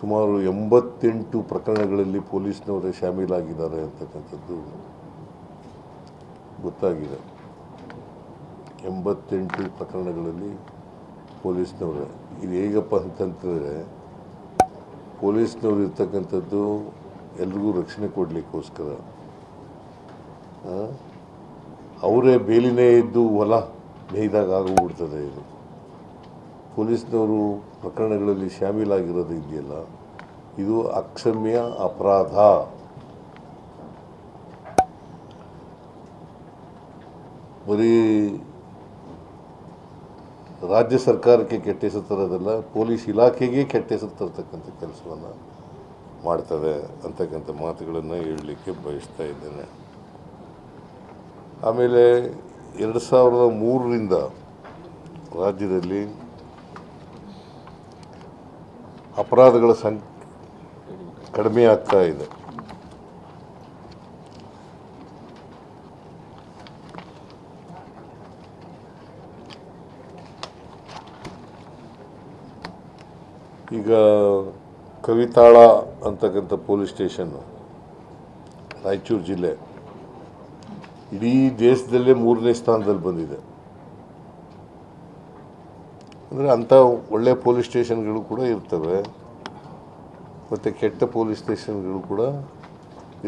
ಸುಮಾರು ಎಂಬತ್ತೆಂಟು ಪ್ರಕರಣಗಳಲ್ಲಿ ಪೊಲೀಸ್ನವರೇ ಶಾಮೀಲಾಗಿದ್ದಾರೆ ಅಂತಕ್ಕಂಥದ್ದು ಗೊತ್ತಾಗಿದೆ. ಎಂಬತ್ತೆಂಟು ಪ್ರಕರಣಗಳಲ್ಲಿ ಪೊಲೀಸ್ನವರೇ. ಇದು ಹೇಗಪ್ಪ ಅಂತಂತಂದರೆ ಪೊಲೀಸ್ನವ್ರು ಇರ್ತಕ್ಕಂಥದ್ದು ಎಲ್ರಿಗೂ ರಕ್ಷಣೆ ಕೊಡಲಿಕ್ಕೋಸ್ಕರ. ಅವರೇ ಬೇಲಿನೇ ಇದ್ದು ಹೊಲ ಮೇಯ್ದಾಗ ಆಗೋಗ್ಬಿಡ್ತದೆ ಇದು. ಪೊಲೀಸ್ನವರು ಪ್ರಕರಣಗಳಲ್ಲಿ ಶಾಮೀಲಾಗಿರೋದು ಇದೆಯಲ್ಲ? ಇದು ಅಕ್ಷಮ್ಯ ಅಪರಾಧ. ಬರೀ ರಾಜ್ಯ ಸರ್ಕಾರಕ್ಕೆ ಕೆಟ್ಟ ಹೆಸರು ತರೋದಲ್ಲ ಪೊಲೀಸ್ ಇಲಾಖೆಗೆ ಕೆಟ್ಟ ಹೆಸರು ತರ್ತಕ್ಕಂಥ ಕೆಲಸವನ್ನು ಮಾಡ್ತದೆ ಅಂತಕ್ಕಂಥ ಮಾತುಗಳನ್ನು ಹೇಳಲಿಕ್ಕೆ ಬಯಸ್ತಾ ಇದ್ದೇನೆ. ಆಮೇಲೆ ಎರಡು ಸಾವಿರದ ಮೂರರಿಂದ ರಾಜ್ಯದಲ್ಲಿ ಅಪರಾಧಗಳ ಸಂಖ್ಯೆ ಕಡಿಮೆ ಆಗ್ತಾ ಇದೆ. ಈಗ ಕವಿತಾಳ ಅಂತಕ್ಕಂಥ ಪೊಲೀಸ್ ಸ್ಟೇಷನ್ನು ರಾಯಚೂರು ಜಿಲ್ಲೆ, ಇಡೀ ದೇಶದಲ್ಲೇ ಮೂರನೇ ಸ್ಥಾನದಲ್ಲಿ ಬಂದಿದೆ. ಅಂದರೆ ಅಂಥ ಒಳ್ಳೆ ಪೊಲೀಸ್ ಸ್ಟೇಷನ್ಗಳು ಕೂಡ ಇರ್ತವೆ. ಮತ್ತು ಕೆಟ್ಟ ಪೊಲೀಸ್ ಸ್ಟೇಷನ್ಗಳು ಕೂಡ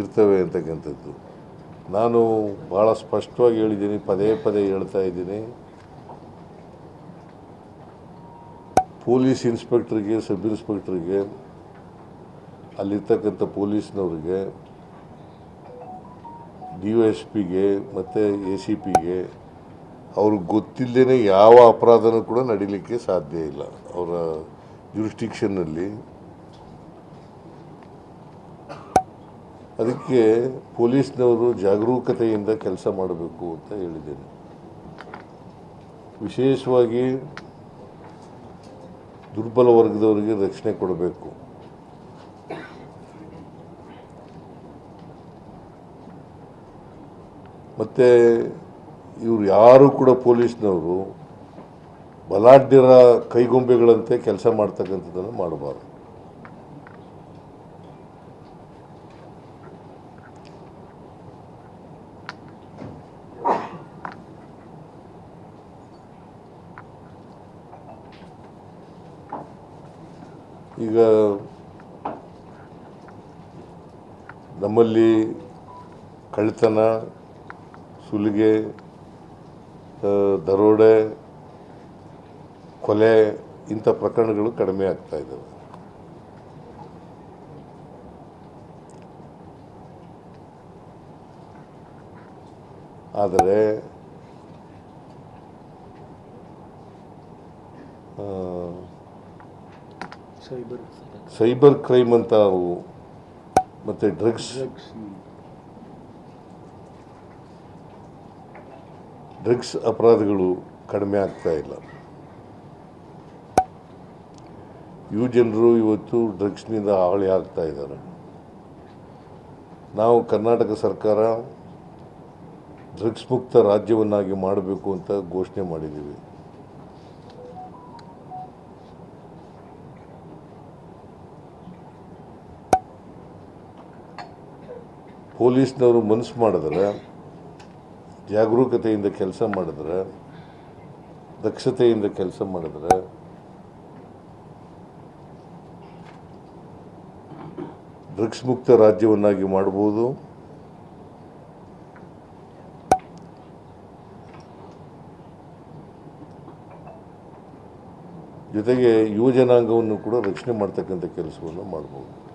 ಇರ್ತವೆ ಅಂತಕ್ಕಂಥದ್ದು. ನಾನು ಭಾಳ ಸ್ಪಷ್ಟವಾಗಿ ಹೇಳಿದ್ದೀನಿ, ಪದೇ ಪದೇ ಹೇಳ್ತಾ ಇದ್ದೀನಿ. ಪೊಲೀಸ್ ಇನ್ಸ್ಪೆಕ್ಟ್ರಿಗೆ, ಸಬ್ ಇನ್ಸ್ಪೆಕ್ಟ್ರಿಗೆ, ಅಲ್ಲಿರ್ತಕ್ಕಂಥ ಪೊಲೀಸ್ನವ್ರಿಗೆ, ಡಿ ಒ ಎಸ್ ಪಿಗೆ, ಮತ್ತು ಎ ಸಿ ಪಿಗೆ ಅವ್ರಿಗೆ ಗೊತ್ತಿಲ್ಲದೇ ಯಾವ ಅಪರಾಧನೂ ಕೂಡ ನಡೀಲಿಕ್ಕೆ ಸಾಧ್ಯ ಇಲ್ಲ. ಅವರ ಜುರಿಸ್ಟಿಕ್ಷನ್ನಲ್ಲಿ ಅದಕ್ಕೆ ಪೊಲೀಸ್ನವರು ಜಾಗರೂಕತೆಯಿಂದ ಕೆಲಸ ಮಾಡಬೇಕು ಅಂತ ಹೇಳಿದ್ದೇನೆ. ವಿಶೇಷವಾಗಿ ದುರ್ಬಲ ವರ್ಗದವರಿಗೆ ರಕ್ಷಣೆ ಕೊಡಬೇಕು. ಮತ್ತು ಇವ್ರು ಯಾರು ಕೂಡ ಪೊಲೀಸ್ನವರು ಬಲಾಢ್ಯರ ಕೈಗೊಂಬೆಗಳಂತೆ ಕೆಲಸ ಮಾಡ್ತಕ್ಕಂಥದ್ದನ್ನು ಮಾಡಬಾರ್ದು. ಈಗ ನಮ್ಮಲ್ಲಿ ಕಳ್ತನ ಸುಲಿಗೆ ದರೋಡೆ ಕೊಲೆ ಇಂಥ ಪ್ರಕರಣಗಳು ಕಡಿಮೆ ಆಗ್ತಾ ಇದ್ದಾವೆ. ಆದರೆ ಸೈಬರ್ ಸೈಬರ್ ಕ್ರೈಮ್ ಅಂತ ಮತ್ತು ಡ್ರಗ್ಸ್ ಡ್ರಗ್ಸ್ ಅಪರಾಧಗಳು ಕಡಿಮೆ ಆಗ್ತಾ ಇಲ್ಲ. ಯುವ ಜನರು ಇವತ್ತು ಡ್ರಗ್ಸ್ನಿಂದ ಹಾಳಿ ಆಗ್ತಾ ಇದ್ದಾರೆ. ನಾವು ಕರ್ನಾಟಕ ಸರ್ಕಾರ ಡ್ರಗ್ಸ್ ಮುಕ್ತ ರಾಜ್ಯವನ್ನಾಗಿ ಮಾಡಬೇಕು ಅಂತ ಘೋಷಣೆ ಮಾಡಿದ್ದೀವಿ. ಪೊಲೀಸ್ನವರು ಮನಸ್ಸು ಮಾಡಿದ್ರೆ ಜಾಗರೂಕತೆಯಿಂದ ಕೆಲಸ ಮಾಡಿದ್ರೆ, ದಕ್ಷತೆಯಿಂದ ಕೆಲಸ ಮಾಡಿದ್ರೆ ಡ್ರಗ್ಸ್ ಮುಕ್ತ ರಾಜ್ಯವನ್ನಾಗಿ ಮಾಡ್ಬೋದು. ಜೊತೆಗೆ ಯುವಜನಾಂಗವನ್ನು ಕೂಡ ರಕ್ಷಣೆ ಮಾಡ್ತಕ್ಕಂಥ ಕೆಲಸವನ್ನು ಮಾಡ್ಬೋದು.